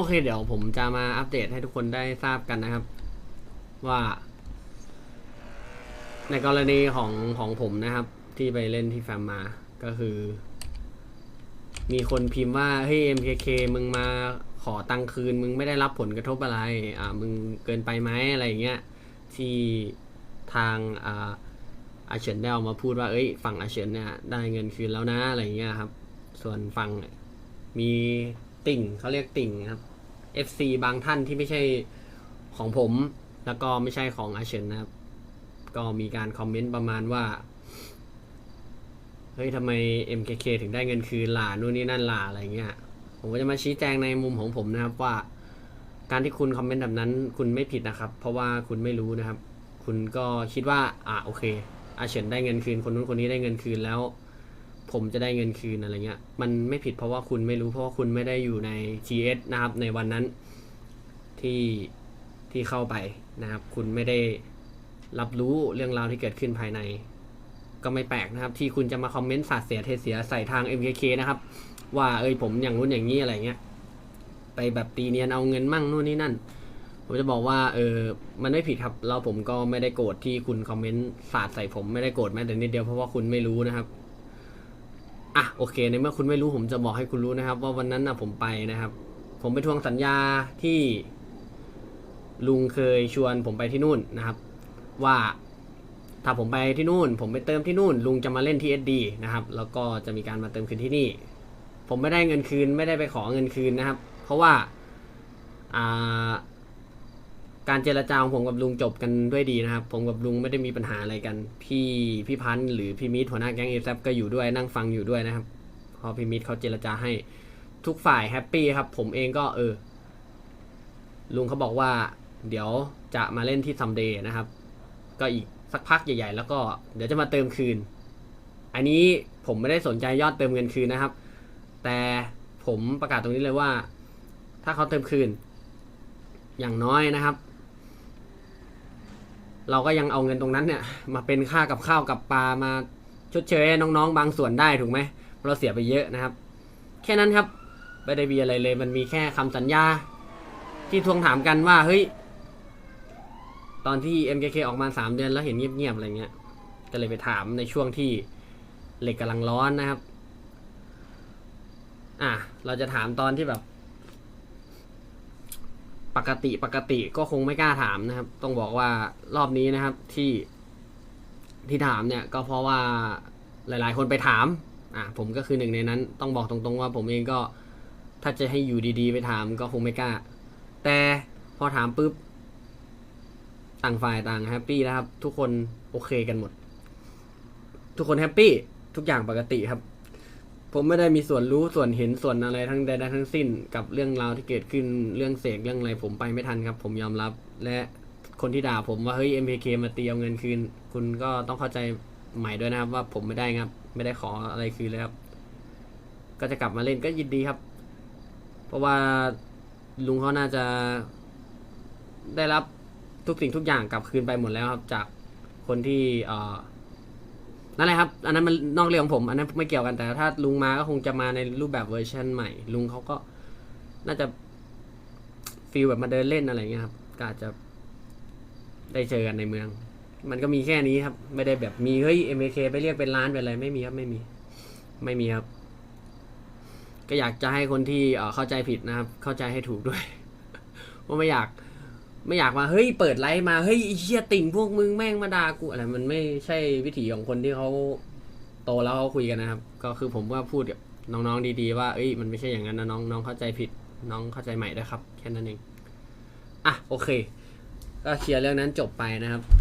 โอเคเดี๋ยวผมจะมาอัปเดตให้ทุกคนได้ทราบกันนะครับ ว่า ในกรณีของของผมนะครับ ที่ไปเล่นที่แฟมมาก็คือ มีคนพิมพ์ว่าเฮ้ย MKK มึงมาขอตังค์คืน มึงไม่ได้รับผลกระทบอะไร อ่า มึงเกินไปไหมอะไรเงี้ยที่ทางอ่าอาเฉินได้ออกมาพูดว่า เอ้ย ฝั่งอาเฉินเนี่ยได้เงินคืนแล้วนะ อะไรเงี้ยครับ ส่วนฝั่งมีติ่งเขาเรียกติ่งครับ FC บางท่านที่ไม่ใช่ของผม แล้วก็ไม่ใช่ของอาเฉินนะครับ ก็มีการคอมเมนต์ประมาณว่า เฮ้ยทำไม MKK ถึงได้เงินคืนล่ะนู่นนี่นั่นล่ะอะไรเงี้ย ผมก็จะมาชี้แจงในมุมของผมนะครับว่า การที่คุณคอมเมนต์แบบนั้น คุณไม่ผิดนะครับ เพราะว่าคุณไม่รู้นะครับ คุณก็คิดว่า อะโอเค อาเฉินได้เงินคืน คนนู้นคนนี้ได้เงินคืนแล้ว ผมจะได้เงินคืนอะไรเงี้ย มันไม่ผิดเพราะว่าคุณไม่รู้เพราะว่าคุณไม่ได้อยู่ใน GS นะครับในวันนั้นที่ที่เข้าไปนะครับ คุณไม่ได้รับรู้เรื่องราวที่เกิดขึ้นภายใน ก็ไม่แปลกนะครับ ที่คุณจะมาคอมเมนต์สาดเสียเทเสียใส่ทาง MKK นะครับ ว่าเอ้ยผมอย่างนู้นอย่างนี้อะไรเงี้ยไปแบบตีเนียนเอาเงินมั่งนู่นนี่นั่น ผมจะบอกว่าเออมันไม่ผิดครับแล้วผมก็ไม่ได้โกรธที่คุณคอมเมนต์สาดใส่ผมไม่ได้โกรธแม้แต่นิดเดียวเพราะว่าคุณไม่รู้นะครับ อะโอเคในเมื่อคุณไม่รู้ผมจะบอกให้คุณรู้นะครับ ว่าวันนั้นนะผมไปนะครับ ผมไปทวงสัญญาที่ลุงเคยชวนผมไปที่นู่นนะครับ ว่าถ้าผมไปที่นู่น ผมไปเติมที่นู่น ลุงจะมาเล่นที่ SD นะครับ แล้วก็จะมีการมาเติมคืนที่นี่ ผมไม่ได้เงินคืนไม่ได้ไปขอเงินคืนนะครับ เพราะว่าอ่า การเจรจาของผมกับลุงจบกันด้วยดีนะครับ ผมกับลุงไม่ได้มีปัญหาอะไรกัน พี่พี่พันธ์หรือพี่มิตรหัวหน้าแก๊งเอซก็อยู่ด้วยนั่งฟังอยู่ด้วยนะครับ พอพี่มิตรเขาเจรจาให้ทุกฝ่ายแฮปปี้ครับ ผมเองก็เออ ลุงเขาบอกว่า เดี๋ยวจะมาเล่นที่ซัมเดย์นะครับ ก็อีกสักพักใหญ่ ๆ แล้วก็เดี๋ยวจะมาเติมคืน อันนี้ผมไม่ได้สนใจยอดเติมเงินคืนนะครับ แต่ผมประกาศตรงนี้เลยว่า ถ้าเขาเติมคืน อย่างน้อยนะครับ เราก็ยังเอาเงินตรงนั้นเนี่ยมาเป็นค่ากับข้าวกับปลามาชดเชยน้องๆ บางส่วนได้ถูกไหมเราเสียไปเยอะนะครับ แค่นั้นครับไม่ได้มีอะไรเลย มันมีแค่คำสัญญา ที่ทวงถามกันว่าเฮ้ยตอนที่ MKK ออกมาสามเดือนแล้วเห็นเงียบๆอะไรเงี้ยก็เลยไปถามในช่วงที่เหล็กกำลังร้อนนะครับ อะเราจะถามตอนที่แบบ ปกติปกติก็คงไม่กล้าถามนะครับ ต้องบอกว่ารอบนี้นะครับที่ที่ถามเนี่ยก็เพราะว่าหลาย ๆ คนไปถามอะผมก็คือหนึ่งในนั้น ต้องบอกตรงๆว่าผมเองก็ถ้าจะให้อยู่ดีๆ ไปถามก็คงไม่กล้า แต่พอถามปุ๊บต่างฝ่ายต่างแฮปปี้แล้วครับ ทุกคนโอเคกันหมด ทุกคนแฮปปี้ทุกอย่างปกติครับ ผมไม่ได้มีส่วนรู้ส่วนเห็นส่วนอะไรทั้งใดทั้งสิ้น กับเรื่องราวที่เกิดขึ้นเรื่องเสกเรื่องอะไรผมไปไม่ทันครับ ผมยอมรับ และคนที่ด่าผมว่าเฮ้ย MPK มาตีเอาเงินคืน คุณก็ต้องเข้าใจใหม่ด้วยนะครับ ว่าผมไม่ได้ครับ ไม่ได้ขออะไรคืนเลยครับ ก็จะกลับมาเล่นก็ยินดีครับ เพราะว่าลุงเขาน่าจะได้รับทุกสิ่งทุกอย่างกลับคืนไปหมดแล้วครับ จากคนที่เอ่อ นั่นแหละครับ อันนั้นมันนอกเรื่องของผม อันนั้นไม่เกี่ยวกันแต่ถ้าลุงมาก็คงจะมาในรูปแบบเวอร์ชันใหม่ ลุงเขาก็น่าจะฟีลแบบมาเดินเล่นอะไรเงี้ยครับก็อาจจะได้เจอกันในเมือง มันก็มีแค่นี้ครับ ไม่ได้แบบมีเฮ้ย MK ไปเรียกเป็นร้านเป็นอะไรไม่มีครับไม่มี ไม่มีครับ ก็อยากจะให้คนที่เอ่อเข้าใจผิดนะครับ เข้าใจให้ถูกด้วยว่าไม่อยาก ไม่อยากมาเฮ้ยเปิดไลฟ์มาเฮ้ยไอ้เชี่ยติ่งพวกมึงแม่งมาด่ากูอะไรมันไม่ใช่วิถีของคนที่เขาโตแล้วเขาคุยกันนะครับ ก็คือผมว่าพูดกับน้องๆดีๆว่าเอ้ยมันไม่ใช่อย่างนั้นนะน้องน้องเข้าใจผิดน้องเข้าใจใหม่ด้วยครับ แค่นั้นเองอะโอเค ก็เคลียร์เรื่องนั้นจบไปนะครับ